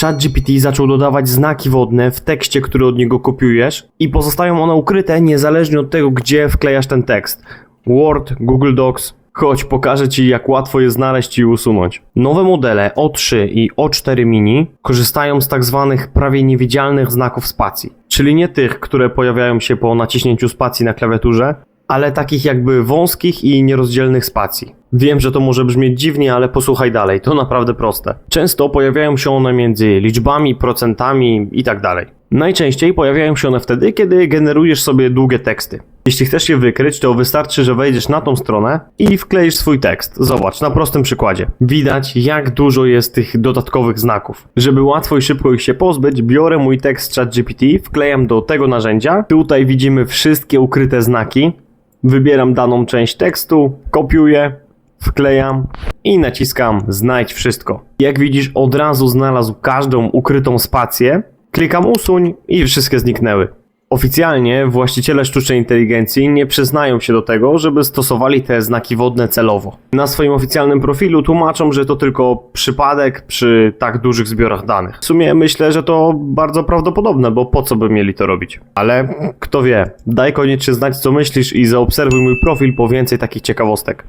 ChatGPT zaczął dodawać znaki wodne w tekście, który od niego kopiujesz i pozostają one ukryte niezależnie od tego, gdzie wklejasz ten tekst. Word, Google Docs. Chodź, pokażę Ci, jak łatwo je znaleźć i usunąć. Nowe modele O3 i O4 Mini korzystają z tak zwanych prawie niewidzialnych znaków spacji, czyli nie tych, które pojawiają się po naciśnięciu spacji na klawiaturze, ale takich jakby wąskich i nierozdzielnych spacji. Wiem, że to może brzmieć dziwnie, ale posłuchaj dalej, to naprawdę proste. Często pojawiają się one między liczbami, procentami i tak. Najczęściej pojawiają się one wtedy, kiedy generujesz sobie długie teksty. Jeśli chcesz je wykryć, to wystarczy, że wejdziesz na tą stronę i wkleisz swój tekst. Zobacz, na prostym przykładzie. Widać, jak dużo jest tych dodatkowych znaków. Żeby łatwo i szybko ich się pozbyć, biorę mój tekst z ChatGPT, wklejam do tego narzędzia. Tutaj widzimy wszystkie ukryte znaki. Wybieram daną część tekstu, kopiuję, wklejam i naciskam znajdź wszystko. Jak widzisz, od razu znalazł każdą ukrytą spację. Klikam usuń i wszystkie zniknęły. Oficjalnie właściciele sztucznej inteligencji nie przyznają się do tego, żeby stosowali te znaki wodne celowo. Na swoim oficjalnym profilu tłumaczą, że to tylko przypadek przy tak dużych zbiorach danych. W sumie myślę, że to bardzo prawdopodobne, bo po co by mieli to robić? Ale kto wie, daj koniecznie znać co myślisz i zaobserwuj mój profil po więcej takich ciekawostek.